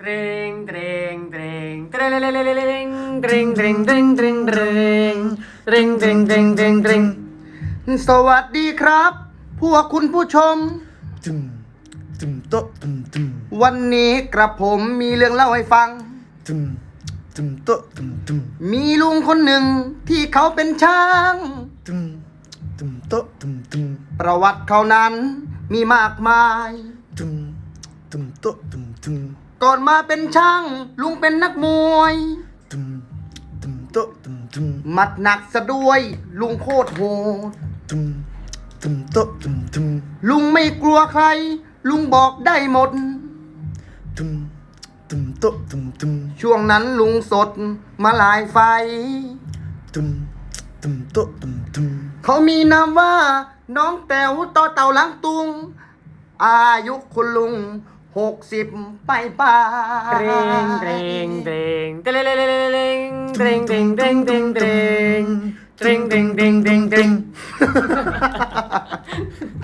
เตรงเตรงเตรงเตรงเตรงเตรงเตรงเตรงเตรงเตรงเตรงเตรงเตรงเตรงเตรงเตรงสวัสดีครับ พวกคุณผู้ชม ตึมตึมโต๊ะตึมตึมวันนี้กระผมมีเรื่องเล่าให้ฟัง ตึมตึมโต๊ะตึมตึมมีลุงคนหนึ่งที่เขาเป็นช่าง ตึมตึมโต๊ะตึมตึมประวัติเขานั้นมีมากมาย ตึม ตึมโต๊ะตึมตึมก่อนมาเป็นช่าง ลุงเป็นนักมวยตึมตึมโต๊ะตึมตึมหมัดหนักซะด้วย ลุงโคตรโหดตึมตึมโต๊ะตึมตึมลุงไม่กลัวใคร ลุงบอกได้หมดตึมตึมโต๊ะตึมตึมช่วงนั้นลุงสดมาหลายไฟตึมตึมโต๊ะตึมตึมเขามีนามว่า น้องแต๋วต่อเต่าหลังตุง อายุคุณลุง หกสิบไปป่าเตรงเตรงเตรงเตรงเตรงเตรงเตรงเตรงเตรงเตรงเตรงเตรงเตรงเตรงเตรง